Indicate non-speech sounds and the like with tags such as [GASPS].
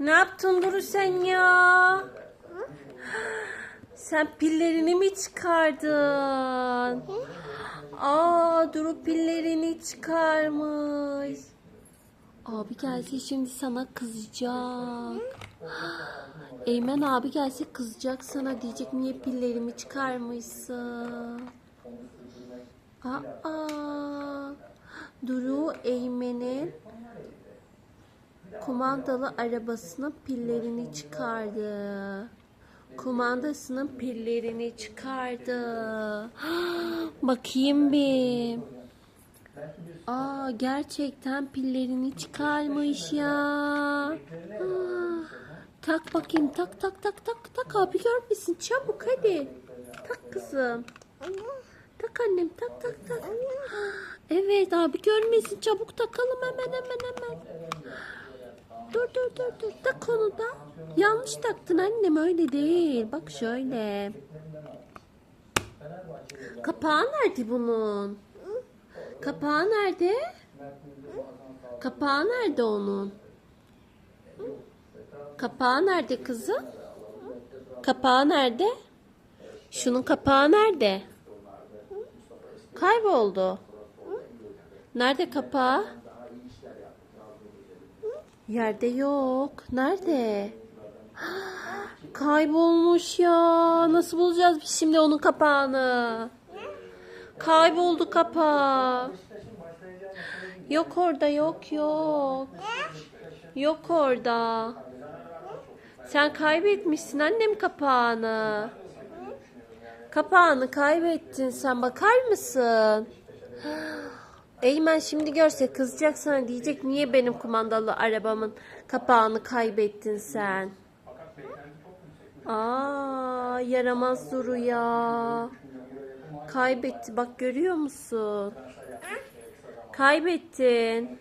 Ne yaptın Duru sen ya? Sen pillerini mi çıkardın? Aa Duru pillerini çıkarmış. Abi gelse şimdi sana kızacak. Eymen abi gelse kızacak sana diyecek niye pillerimi çıkarmışsın. Aa, Duru Eymen'in kumandalı arabasının pillerini çıkardı. Kumandasının pillerini çıkardı. [GASPS] Bakayım bir. Aa gerçekten pillerini çıkarmış ya. [GASPS] Tak bakayım tak tak tak tak tak abi görmesin çabuk hadi. Tak kızım. Tak annem tak tak tak. [GASPS] Evet abi görmesin çabuk takalım hemen hemen hemen. Dur dur tak onu. Yanlış taktın annem öyle değil. Bak şöyle. Kapağı nerede bunun? Kapağı nerede? Kapağı nerede onun? Kapağı nerede kızım? Kapağı nerede? Şunun kapağı nerede? Kayboldu. Nerede kapağı? Yerde yok. Nerede? [GASPS] Kaybolmuş ya. Nasıl bulacağız biz şimdi onun kapağını? Kayboldu kapağı. Yok orada yok yok. Yok orada. Sen kaybetmişsin annem kapağını. Kapağını kaybettin sen bakar mısın? [GASPS] Eymen şimdi görse kızacak sana diyecek niye benim kumandalı arabamın kapağını kaybettin sen? Aa yaramaz Duru ya. Kaybetti bak görüyor musun? Kaybettin.